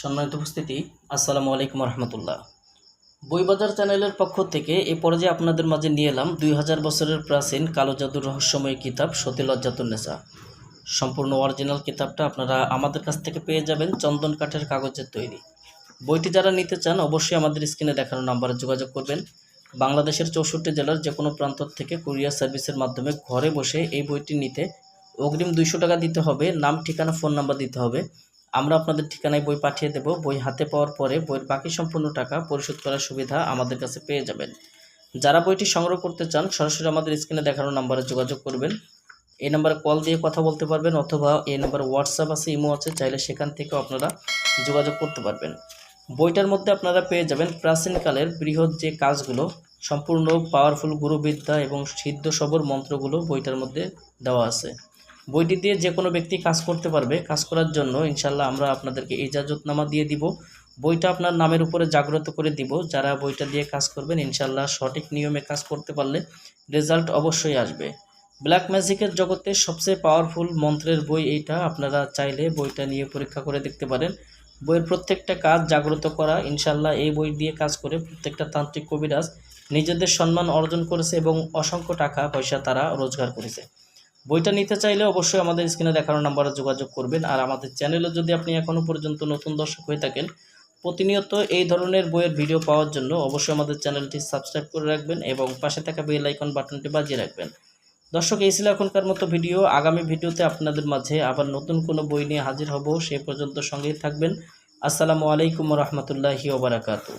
সম্মানিত উপস্থিতি, আসসালামু আলাইকুম রহমতুল্লাহ। বইবাজার চ্যানেলের পক্ষ থেকে এ পর্যায়ে আপনাদের মাঝে নিয়ে এলাম দুই হাজার বছরের প্রাচীন কালো জাদুর রহস্যময় কিতাব সতী লজ্জাতুন্নেসা সম্পূর্ণ অরিজিনাল কিতাবটা আপনারা আমাদের কাছ থেকে পেয়ে যাবেন চন্দন কাঠের কাগজের তৈরি। বইটি যারা নিতে চান অবশ্যই আমাদের স্ক্রিনে দেখানো নাম্বারে যোগাযোগ করবেন। বাংলাদেশের চৌষট্টি জেলার যে কোনো প্রান্ত থেকে কুরিয়ার সার্ভিসের মাধ্যমে ঘরে বসে এই বইটি নিতে অগ্রিম দুইশো টাকা দিতে হবে, নাম, ঠিকানা, ফোন নাম্বার দিতে হবে। আমরা আপনাদের ঠিকানায় বই পাঠিয়ে দেব। বই হাতে পাওয়ার পরে বইয়ের বাকি সম্পূর্ণ টাকা পরিশোধ করার সুবিধা আমাদের কাছে পেয়ে যাবেন। যারা বইটি সংগ্রহ করতে চান, সরাসরি আমাদের স্ক্রিনে দেখানো নাম্বারে যোগাযোগ করবেন। এই নাম্বারে কল দিয়ে কথা বলতে পারবেন অথবা এই নাম্বারে হোয়াটসঅ্যাপ আছে, ইমো আছে, চাইলে সেখান থেকেও আপনারা যোগাযোগ করতে পারবেন। বইটার মধ্যে আপনারা পেয়ে যাবেন প্রাচীনকালের বৃহৎ যে কাজগুলো, সম্পূর্ণ পাওয়ারফুল গুরুবিদ্যা এবং সিদ্ধ সবর মন্ত্রগুলো বইটার মধ্যে দেওয়া আছে। বইটি দিয়ে যে কোনো ব্যক্তি কাজ করতে পারবে, কাজ করার জন্য ইনশাল্লাহ আমরা আপনাদেরকে ইজাজতনামা দিয়ে দিব। বইটা আপনার নামের উপরে জাগ্রত করে দিব। যারা বইটা দিয়ে কাজ করবেন ইনশাল্লাহ সঠিক নিয়মে কাজ করতে পারলে রেজাল্ট অবশ্যই আসবে। ব্ল্যাক ম্যাজিকের জগতে সবচেয়ে পাওয়ারফুল মন্ত্রের বই এইটা। আপনারা চাইলে বইটা নিয়ে পরীক্ষা করে দেখতে পারেন। বইয়ের প্রত্যেকটা কাজ জাগ্রত করা ইনশাল্লাহ এই বই দিয়ে কাজ করে প্রত্যেকটা তান্ত্রিক কবিরাজ নিজেদের সম্মান অর্জন করেছে এবং অসংখ্য টাকা পয়সা তারা রোজগার করেছে। বইটা নিতে চাইলে অবশ্যই আমাদের স্ক্রিনে দেখানো নাম্বারে যোগাযোগ করবেন। আর আমাদের চ্যানেলে যদি আপনি এখনও পর্যন্ত নতুন দর্শক হয়ে থাকেন, প্রতিনিয়ত এই ধরনের বইয়ের ভিডিও পাওয়ার জন্য অবশ্যই আমাদের চ্যানেলটি সাবস্ক্রাইব করে রাখবেন এবং পাশে থাকা বেল আইকন বাটনটি বাজিয়ে রাখবেন। দর্শক, এই ছিল এখনকার মতো ভিডিও। আগামী ভিডিওতে আপনাদের মাঝে আবার নতুন কোনো বই নিয়ে হাজির হব। সে পর্যন্ত সঙ্গেই থাকবেন। আসসালামু আলাইকুম রহমতুল্লাহি ওবরাকাতু